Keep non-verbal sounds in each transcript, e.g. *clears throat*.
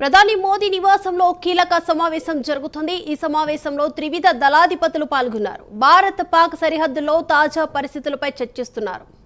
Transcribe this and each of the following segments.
ప్రధాని మోదీ నివాసంలో కీలక సమావేశం జరుగుతుంది. ఈ సమావేశంలో త్రివిధ దళాధిపతులు పాల్గొన్నారు. భారత్ పాక్ సరిహద్దులో తాజా పరిస్థితులపై చర్చిస్తున్నారు.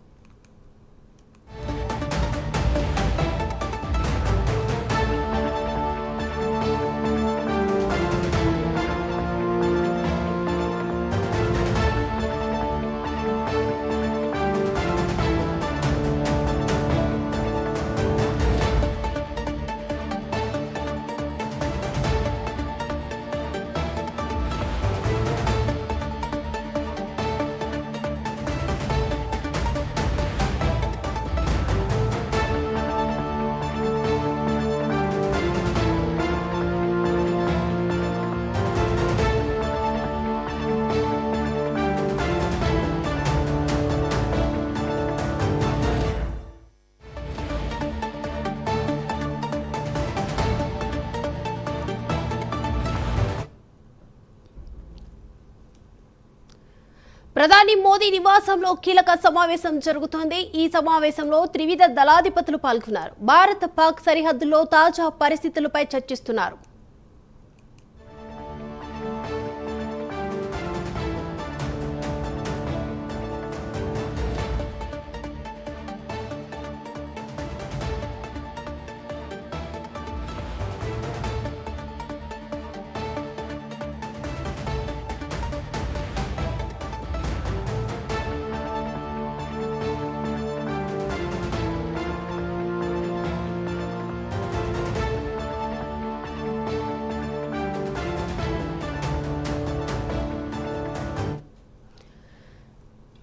ప్రధాని మోదీ నివాసంలో కీలక సమావేశం జరుగుతోంది. ఈ సమావేశంలో త్రివిధ దళాధిపతులు పాల్గొన్నారు. భారత్ పాక్ సరిహద్దులో తాజా పరిస్థితులపై చర్చిస్తున్నారు.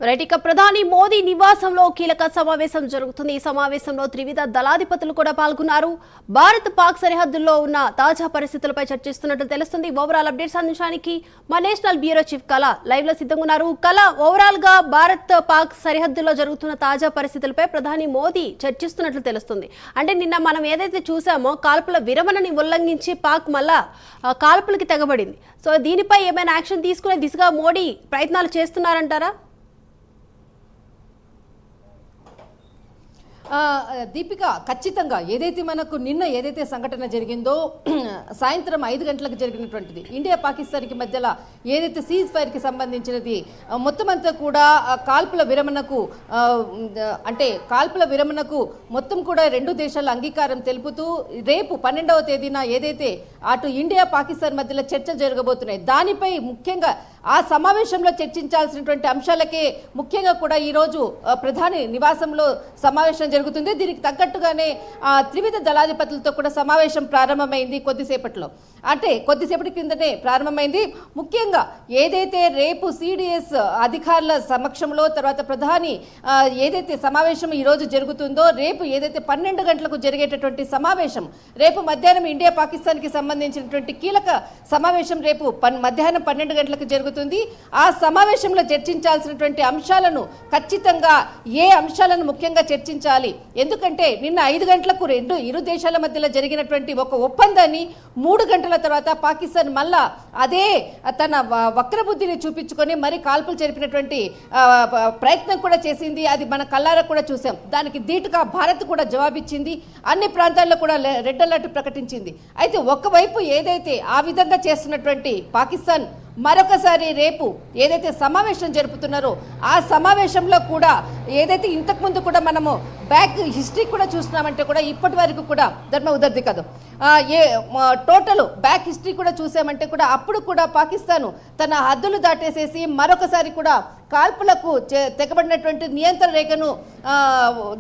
రైట్ ఇక ప్రధాని మోదీ నివాసంలో కీలక సమావేశం జరుగుతుంది. ఈ సమావేశంలో త్రివిధ దళాధిపతులు కూడా పాల్గొన్నారు. భారత్ పాక్ సరిహద్దుల్లో ఉన్న తాజా పరిస్థితులపై చర్చిస్తున్నట్టు తెలుస్తుంది. ఓవరాల్ అప్డేట్స్ అందించడానికి మా నేషనల్ బ్యూరో చీఫ్ కళ లైవ్లో సిద్ధంగా ఉన్నారు కళ ఓవరాల్గా భారత్ పాక్ సరిహద్దుల్లో జరుగుతున్న తాజా పరిస్థితులపై ప్రధాని మోదీ చర్చిస్తున్నట్లు తెలుస్తుంది. అంటే నిన్న మనం ఏదైతే చూసామో కాల్పుల విరమణని ఉల్లంఘించి పాక్ మళ్ళా కాల్పులకి తెగబడింది. సో దీనిపై ఏమైనా యాక్షన్ తీసుకునే దిశగా మోడీ ప్రయత్నాలు చేస్తున్నారంటారా? దీపిక ఖచ్చితంగా ఏదైతే మనకు నిన్న ఏదైతే సంఘటన జరిగిందో *clears throat* సాయంత్రం ఐదు గంటలకు జరిగినటువంటిది. ఇండియా పాకిస్తాన్కి మధ్యలో ఏదైతే సీజ్ ఫైర్కి సంబంధించినది మొత్తం అంతా కూడా కాల్పుల విరమణకు అంటే కాల్పుల విరమణకు మొత్తం కూడా రెండు దేశాల అంగీకారం తెలుపుతూ రేపు పన్నెండవ తేదీన ఏదైతే అటు ఇండియా పాకిస్తాన్ మధ్యలో చర్చలు జరగబోతున్నాయి దానిపై ముఖ్యంగా ఆ సమావేశంలో చర్చించాల్సినటువంటి అంశాలకే ముఖ్యంగా కూడా ఈరోజు ప్రధాని నివాసంలో సమావేశం జరుగుతుంది. దీనికి తగ్గట్టుగానే త్రివిధ దళాధిపతులతో కూడా సమావేశం ప్రారంభమైంది కొద్దిసేపట్లో. అంటే కొద్దిసేపటి కిందనే ప్రారంభమైంది. ముఖ్యంగా ఏదైతే రేపు సిడిఎస్ అధికారుల సమక్షంలో తర్వాత ప్రధాని ఏదైతే సమావేశం ఈరోజు జరుగుతుందో రేపు ఏదైతే పన్నెండు గంటలకు జరిగేటటువంటి సమావేశం రేపు మధ్యాహ్నం ఇండియా పాకిస్తాన్కి సంబంధించినటువంటి కీలక సమావేశం రేపు మధ్యాహ్నం పన్నెండు గంటలకు జరుగుతుంది. ఆ సమావేశంలో చర్చించాల్సినటువంటి అంశాలను ఖచ్చితంగా ఏ అంశాలను ముఖ్యంగా చర్చించాలి? ఎందుకంటే నిన్న ఐదు గంటలకు రెండు ఇరు దేశాల మధ్యలో జరిగినటువంటి ఒక ఒప్పందాన్ని మూడు గంటల తర్వాత పాకిస్తాన్ మళ్ళా అదే తన వక్రబుద్ధిని చూపించుకొని మరి కాల్పులు జరిపినటువంటి ప్రయత్నం కూడా చేసింది. అది మన కళ్ళారా కూడా చూసాం. దానికి ధీటుగా భారత్ కూడా జవాబిచ్చింది. అన్ని ప్రాంతాల్లో కూడా రెడ్ అలర్ట్ ప్రకటించింది. అయితే ఒకవైపు ఏదైతే ఆ విధంగా చేస్తున్నటువంటి పాకిస్తాన్ మరొకసారి రేపు ఏదైతే సమావేశం జరుపుతున్నారో ఆ సమావేశంలో కూడా ఏదైతే ఇంతకుముందు కూడా మనము బ్యాక్ హిస్టరీ కూడా చూస్తున్నామంటే కూడా ఇప్పటి వరకు కూడా ధర్మ ఉదర్ది కాదు ఏ టోటల్ బ్యాక్ హిస్టరీ కూడా చూసామంటే కూడా అప్పుడు కూడా పాకిస్తాన్ తన హద్దులు దాటేసేసి మరొకసారి కూడా కాల్పులకు తెగబడినటువంటి నియంత్రణ రేఖను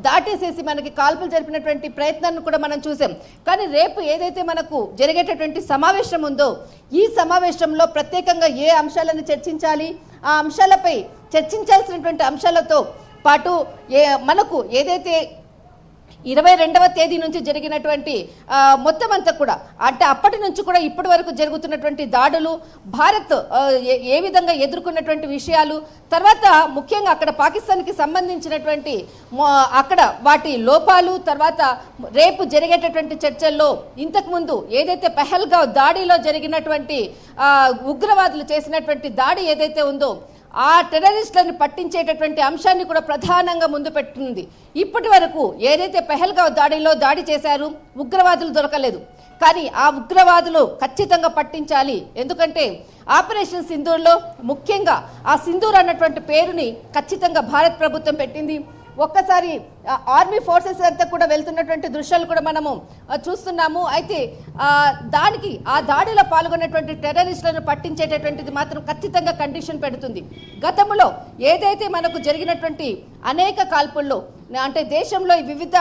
దాటేసేసి మనకి కాల్పులు జరిపినటువంటి ప్రయత్నాన్ని కూడా మనం చూసాం. కానీ రేపు ఏదైతే మనకు జరిగేటటువంటి సమావేశం ఉందో ఈ సమావేశంలో ప్రత్యేకంగా ఏ అంశాలను చర్చించాలి? ఆ అంశాలపై చర్చించాల్సినటువంటి అంశాలతో పాటు ఏ మనకు ఏదైతే ఇరవై రెండవ తేదీ నుంచి జరిగినటువంటి మొత్తం అంతా కూడా అంటే అప్పటి నుంచి కూడా ఇప్పటి వరకు జరుగుతున్నటువంటి దాడులు భారత్ ఏ- విధంగా ఎదుర్కొన్నటువంటి విషయాలు తర్వాత ముఖ్యంగా అక్కడ పాకిస్తాన్కి సంబంధించినటువంటి అక్కడ వాటి లోపాలు తర్వాత రేపు జరిగేటటువంటి చర్చల్లో ఇంతకుముందు ఏదైతే పెహల్గావ్ దాడిలో జరిగినటువంటి ఉగ్రవాదులు చేసినటువంటి దాడి ఏదైతే ఉందో ఆ టెర్రరిస్టులను పట్టించేటటువంటి అంశాన్ని కూడా ప్రధానంగా ముందు పెట్టుకుంది. ఇప్పటి వరకు ఏదైతే పెహల్గా దాడిలో దాడి చేశారు ఉగ్రవాదులు దొరకలేదు. కానీ ఆ ఉగ్రవాదులు ఖచ్చితంగా పట్టించాలి. ఎందుకంటే ఆపరేషన్ సింధూర్లో ముఖ్యంగా ఆ సింధూర్ అన్నటువంటి పేరుని ఖచ్చితంగా భారత ప్రభుత్వం పెట్టింది. ఒక్కసారి ఆర్మీ ఫోర్సెస్ అంతా కూడా వెళ్తున్నటువంటి దృశ్యాలు కూడా మనము చూస్తున్నాము. అయితే దానికి ఆ దాడిలో పాల్గొన్నటువంటి టెర్రరిస్టులను పట్టించేటటువంటిది మాత్రం ఖచ్చితంగా కండిషన్ పెడుతుంది. గతంలో ఏదైతే మనకు జరిగినటువంటి అనేక కాల్పుల్లో అంటే దేశంలో వివిధ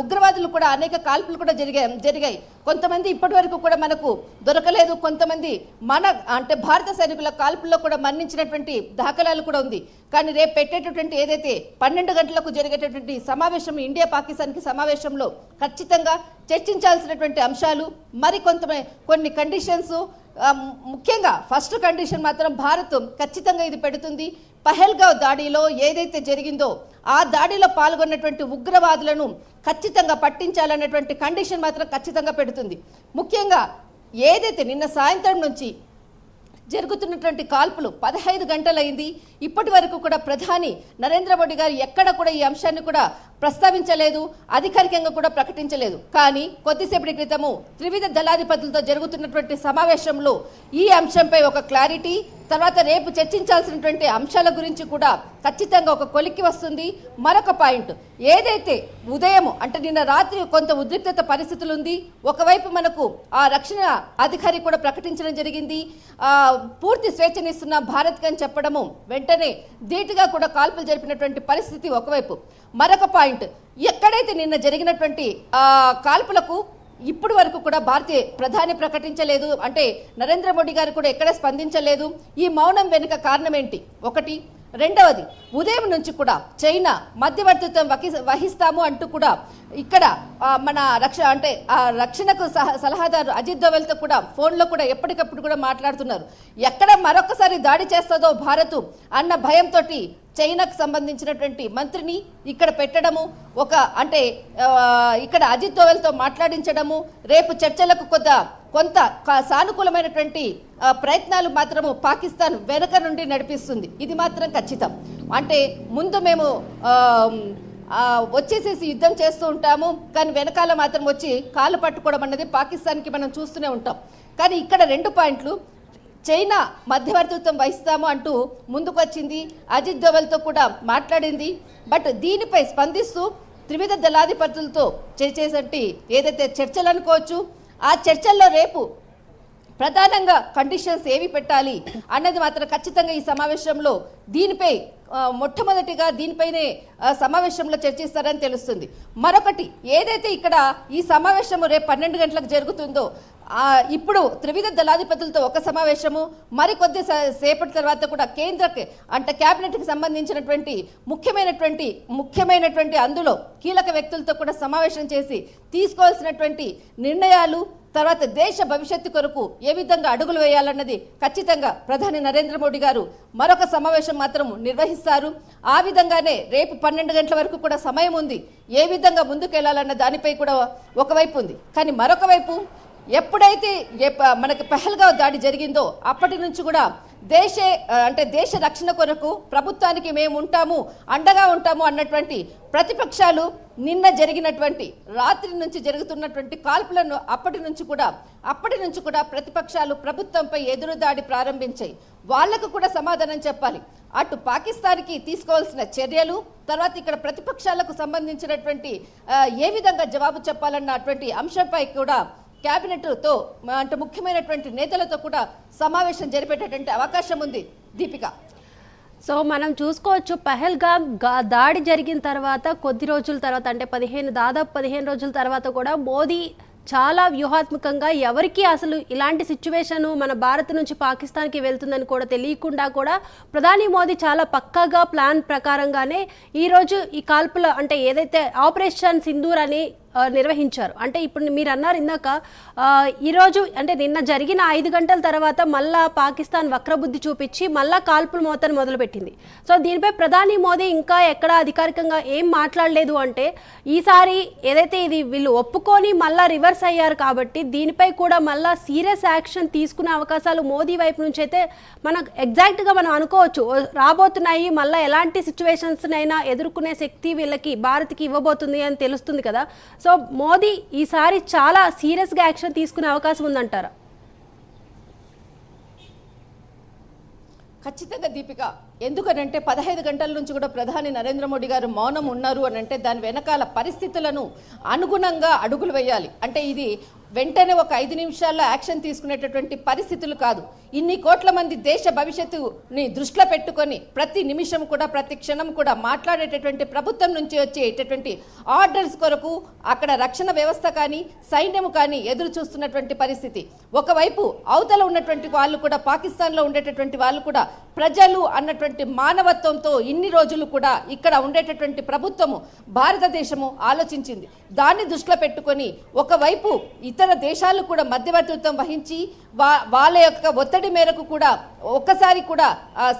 ఉగ్రవాదులు కూడా అనేక కాల్పులు కూడా జరిగాయి జరిగాయి. కొంతమంది ఇప్పటి వరకు కూడా మనకు దొరకలేదు. కొంతమంది మన అంటే భారత సైనికుల కాల్పుల్లో కూడా మరణించినటువంటి దాఖలాలు కూడా ఉంది. కానీ రేపు పెట్టేటటువంటి ఏదైతే పన్నెండు గంటలకు జరిగేటటువంటి సమావేశం ఇండియా పాకిస్తాన్కి సమావేశంలో ఖచ్చితంగా చర్చించాల్సినటువంటి అంశాలు మరి కొంత కొన్ని కండిషన్స్ ముఖ్యంగా ఫస్ట్ కండిషన్ మాత్రం భారత్ ఖచ్చితంగా ఇది పెడుతుంది. పహల్గావ్ దాడిలో ఏదైతే జరిగిందో ఆ దాడిలో పాల్గొన్నటువంటి ఉగ్రవాదులను ఖచ్చితంగా పట్టించాలన్నటువంటి కండిషన్ మాత్రం ఖచ్చితంగా పెడుతుంది. ముఖ్యంగా ఏదైతే నిన్న సాయంత్రం నుంచి జరుగుతున్నటువంటి కాల్పులు పదహైదు గంటలైంది. ఇప్పటి వరకు కూడా ప్రధాని నరేంద్ర మోడీ గారు ఎక్కడ కూడా ఈ అంశాన్ని కూడా ప్రస్తావించలేదు అధికారికంగా కూడా ప్రకటించలేదు. కానీ కొద్దిసేపటి క్రితము త్రివిధ దళాధిపతులతో జరుగుతున్నటువంటి సమావేశంలో ఈ అంశంపై ఒక క్లారిటీ తర్వాత రేపు చర్చించాల్సినటువంటి అంశాల గురించి కూడా ఖచ్చితంగా ఒక కొలిక్కి వస్తుంది. మరొక పాయింట్ ఏదైతే ఉదయం అంటే నిన్న రాత్రి కొంత ఉద్రిక్తత పరిస్థితులు ఉంది ఒకవైపు మనకు ఆ రక్షణ అధికారి కూడా ప్రకటించడం జరిగింది. పూర్తి స్వేచ్ఛనిస్తున్న భారత్ అని చెప్పడము వెంటనే ధీటుగా కూడా కాల్పులు జరిపినటువంటి పరిస్థితి ఒకవైపు. మరొక పాయింట్ ఎక్కడైతే నిన్న జరిగినటువంటి కాల్పులకు ఇప్పుడు వరకు కూడా భారతీయ ప్రధాని ప్రకటించలేదు. అంటే నరేంద్ర మోడీ గారు కూడా ఎక్కడ స్పందించలేదు. ఈ మౌనం వెనుక కారణం ఏంటి? ఒకటి. రెండవది ఉదయం నుంచి కూడా చైనా మధ్యవర్తిత్వం వహి- వహిస్తాము అంటూ కూడా ఇక్కడ మన రక్ష అంటే ఆ రక్షణకు సలహాదారు అజిత్ దోవెల్తో కూడా ఫోన్లో కూడా ఎప్పటికప్పుడు కూడా మాట్లాడుతున్నారు. ఎక్కడ మరొకసారి దాడి చేస్తుందో భారత్ అన్న భయంతో చైనాకు సంబంధించినటువంటి మంత్రిని ఇక్కడ పెట్టడము ఒక అంటే ఇక్కడ అజిత్ దోవెల్తో మాట్లాడించడము రేపు చర్చలకు కొద్ద కొంత సానుకూలమైనటువంటి ప్రయత్నాలు మాత్రము పాకిస్తాన్ వెనక నుండి నడిపిస్తుంది. ఇది మాత్రం ఖచ్చితం. అంటే ముందు మేము వచ్చేసేసి యుద్ధం చేస్తూ ఉంటాము కానీ వెనకాల మాత్రం వచ్చి కాలు పట్టుకోవడం అన్నది పాకిస్తాన్కి మనం చూస్తూనే ఉంటాం. కానీ ఇక్కడ రెండు పాయింట్లు. చైనా మధ్యవర్తిత్వం వహిస్తాము అంటూ ముందుకొచ్చింది అజిత్ దోవల్తో కూడా మాట్లాడింది. బట్ దీనిపై స్పందిస్తూ త్రివిధ దళాధిపతులతో చేసేసట్టి ఏదైతే చర్చలు అనుకోవచ్చు ఆ చర్చల్లో రేపు ప్రధానంగా కండిషన్స్ ఏవి పెట్టాలి అన్నది మాత్రం ఖచ్చితంగా ఈ సమావేశంలో దీనిపై మొట్టమొదటిగా దీనిపైనే సమావేశంలో చర్చిస్తారని తెలుస్తుంది. మరొకటి ఏదైతే ఇక్కడ ఈ సమావేశము రేపు పన్నెండు గంటలకు జరుగుతుందో ఇప్పుడు త్రివిధ దళాధిపతులతో ఒక సమావేశము మరికొద్ది సేపటి తర్వాత కూడా కేంద్ర అంటే క్యాబినెట్కి సంబంధించినటువంటి ముఖ్యమైనటువంటి ముఖ్యమైనటువంటి అందులో కీలక వ్యక్తులతో కూడా సమావేశం చేసి తీసుకోవాల్సినటువంటి నిర్ణయాలు తర్వాత దేశ భవిష్యత్తు కొరకు ఏ విధంగా అడుగులు వేయాలన్నది ఖచ్చితంగా ప్రధాని నరేంద్ర మోడీ గారు మరొక సమావేశం మాత్రం నిర్వహిస్తారు. ఆ విధంగానే రేపు పన్నెండు గంటల వరకు కూడా సమయం ఉంది. ఏ విధంగా ముందుకెళ్ళాలన్న దానిపై కూడా ఒకవైపు ఉంది. కానీ మరొక వైపు ఎప్పుడైతే మనకి పెహల్గావ్ దాడి జరిగిందో అప్పటి నుంచి కూడా దేశే అంటే దేశ రక్షణ కొరకు ప్రభుత్వానికి మేము ఉంటాము అండగా ఉంటాము అన్నటువంటి ప్రతిపక్షాలు నిన్న జరిగినటువంటి రాత్రి నుంచి జరుగుతున్నటువంటి కాల్పులను అప్పటి నుంచి కూడా అప్పటి నుంచి కూడా ప్రతిపక్షాలు ప్రభుత్వంపై ఎదురుదాడి ప్రారంభించాయి. వాళ్ళకు కూడా సమాధానం చెప్పాలి. అటు పాకిస్తాన్కి తీసుకోవాల్సిన చర్యలు తర్వాత ఇక్కడ ప్రతిపక్షాలకు సంబంధించినటువంటి ఏ విధంగా జవాబు చెప్పాలన్నటువంటి అంశంపై కూడా క్యాబినెట్తో అంటే ముఖ్యమైనటువంటి నేతలతో కూడా సమావేశం జరిపేటటువంటి అవకాశం ఉంది. దీపిక. సో మనం చూసుకోవచ్చు పహల్గామ్ దాడి జరిగిన తర్వాత కొద్ది రోజుల తర్వాత అంటే పదిహేను దాదాపు పదిహేను రోజుల తర్వాత కూడా మోదీ చాలా వ్యూహాత్మకంగా ఎవరికి అసలు ఇలాంటి సిచ్యువేషన్ మన భారత్ నుంచి పాకిస్తాన్కి వెళ్తుందని కూడా తెలియకుండా కూడా ప్రధాని మోదీ చాలా పక్కాగా ప్లాన్ ప్రకారంగానే ఈరోజు ఈ కాల్పుల అంటే ఏదైతే ఆపరేషన్ సింధూర్ అని నిర్వహించారు. అంటే ఇప్పుడు మీరు అన్నారు ఇందాక ఈరోజు అంటే నిన్న జరిగిన ఐదు గంటల తర్వాత మళ్ళా పాకిస్తాన్ వక్రబుద్ధి చూపించి మళ్ళా కాల్పుల మోతను మొదలుపెట్టింది. సో దీనిపై ప్రధాని మోదీ ఇంకా ఎక్కడ అధికారికంగా ఏం మాట్లాడలేదు అంటే ఈసారి ఏదైతే ఇది వీళ్ళు ఒప్పుకొని మళ్ళా రివర్స్ అయ్యారు కాబట్టి దీనిపై కూడా మళ్ళా సీరియస్ యాక్షన్ తీసుకునే అవకాశాలు మోదీ వైపు నుంచి అయితే మనకు ఎగ్జాక్ట్గా మనం అనుకోవచ్చు. రాబోతున్నాయి మళ్ళీ ఎలాంటి సిచ్యువేషన్స్నైనా ఎదుర్కొనే శక్తి వీళ్ళకి భారత్కి ఇవ్వబోతుంది అని తెలుస్తుంది కదా. సో మోదీ ఈసారి చాలా సీరియస్గా యాక్షన్ తీసుకునే అవకాశం ఉందంటారా? ఖచ్చితంగా దీపిక ఎందుకనంటే పదహైదు గంటల నుంచి కూడా ప్రధాని నరేంద్ర మోడీ గారు మౌనం ఉన్నారు అని అంటే దాని వెనకాల పరిస్థితులను అనుగుణంగా అడుగులు వేయాలి. అంటే ఇది వెంటనే ఒక ఐదు నిమిషాల్లో యాక్షన్ తీసుకునేటటువంటి పరిస్థితులు కాదు. ఇన్ని కోట్ల మంది దేశ భవిష్యత్తుని దృష్టిలో పెట్టుకొని ప్రతి నిమిషం కూడా ప్రతి క్షణం కూడా మాట్లాడేటటువంటి ప్రభుత్వం నుంచి వచ్చేటటువంటి ఆర్డర్స్ కొరకు అక్కడ రక్షణ వ్యవస్థ కానీ సైన్యం కానీ ఎదురు చూస్తున్నటువంటి పరిస్థితి. ఒకవైపు అవతల ఉన్నటువంటి వాళ్ళు కూడా పాకిస్తాన్లో ఉండేటటువంటి వాళ్ళు కూడా ప్రజలు అన్నటువంటి మానవత్వంతో ఇన్ని రోజులు కూడా ఇక్కడ ఉండేటటువంటి ప్రభుత్వము భారతదేశము ఆలోచించింది. దాన్ని దృష్టిలో పెట్టుకొని ఒకవైపు ఇతర దేశాలు కూడా మధ్యవర్తిత్వం వహించి వా వాళ్ళ యొక్క ఒత్తిడి మేరకు కూడా ఒక్కసారి కూడా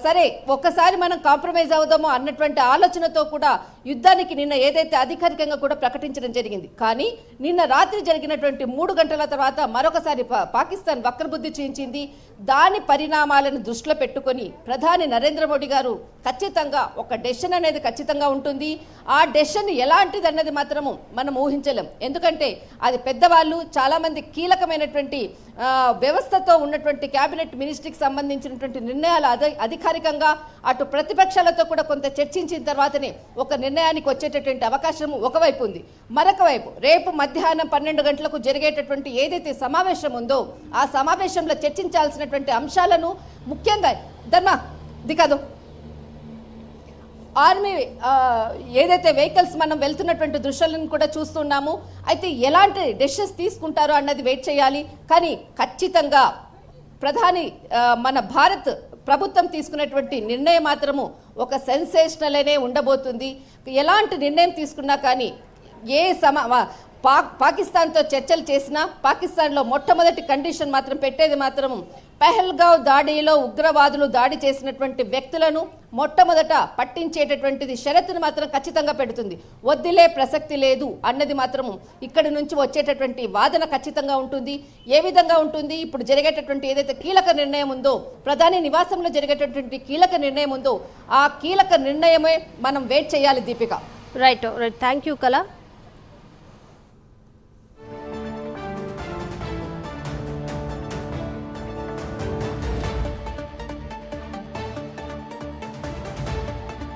సరే ఒక్కసారి మనం కాంప్రమైజ్ అవుదామో అన్నటువంటి ఆలోచనతో కూడా యుద్ధానికి నిన్న ఏదైతే అధికారికంగా కూడా ప్రకటించడం జరిగింది. కానీ నిన్న రాత్రి జరిగినటువంటి మూడు గంటల తర్వాత మరొకసారి పాకిస్తాన్ వక్రబుద్ధి చూయించింది. దాని పరిణామాలను దృష్టిలో పెట్టుకొని ప్రధాని నరేంద్ర మోడీ గారు ఖచ్చితంగా ఒక డెసిషన్ అనేది ఖచ్చితంగా ఉంటుంది. ఆ డెసిషన్ ఎలాంటిది అన్నది మాత్రము మనం ఊహించలేం. ఎందుకంటే అది పెద్దవాళ్ళు చాలామంది కీలకమైనటువంటి వ్యవస్థతో ఉన్నటువంటి క్యాబినెట్ మినిస్ట్రీకి సంబంధించిన సంబంధించినటువంటి నిర్ణయాలు అధికారికంగా అటు ప్రతిపక్షాలతో కూడా కొంత చర్చించిన తర్వాతనే ఒక నిర్ణయానికి వచ్చేటటువంటి అవకాశం ఒకవైపు ఉంది. మరొక వైపు రేపు మధ్యాహ్నం పన్నెండు గంటలకు జరిగేటటువంటి ఏదైతే సమావేశం ఉందో ఆ సమావేశంలో చర్చించాల్సినటువంటి అంశాలను ముఖ్యంగా ధర్మ దిగదు ఆర్మీ ఏదైతే వెహికల్స్ మనం వెళ్తున్నటువంటి దృశ్యాలను కూడా చూస్తున్నాము. అయితే ఎలాంటి డెసిషన్స్ తీసుకుంటారో అన్నది వెయిట్ చేయాలి. కానీ ఖచ్చితంగా ప్రధాని మన భారత్ ప్రభుత్వం తీసుకున్నటువంటి నిర్ణయం మాత్రము ఒక సెన్సేషనల్ అనే ఉండబోతుంది. ఎలాంటి నిర్ణయం తీసుకున్నా కానీ ఏ సమ పాక్ పాకిస్తాన్తో చర్చలు చేసినా పాకిస్తాన్లో మొట్టమొదటి కండిషన్ మాత్రం పెట్టేది మాత్రం పెహల్గావ్ దాడిలో ఉగ్రవాదులు దాడి చేసినటువంటి వ్యక్తులను మొట్టమొదట పట్టించేటటువంటిది షరతును మాత్రం ఖచ్చితంగా పెడుతుంది. వద్దులే ప్రసక్తి లేదు అన్నది మాత్రం ఇక్కడి నుంచి వచ్చేటటువంటి వాదన ఖచ్చితంగా ఉంటుంది. ఏ విధంగా ఉంటుంది? ఇప్పుడు జరిగేటటువంటి ఏదైతే కీలక నిర్ణయం ఉందో ప్రధాని నివాసంలో జరిగేటటువంటి కీలక నిర్ణయం ఉందో ఆ కీలక నిర్ణయమే మనం వెయిట్ చేయాలి Deepika. Right right thank you Kala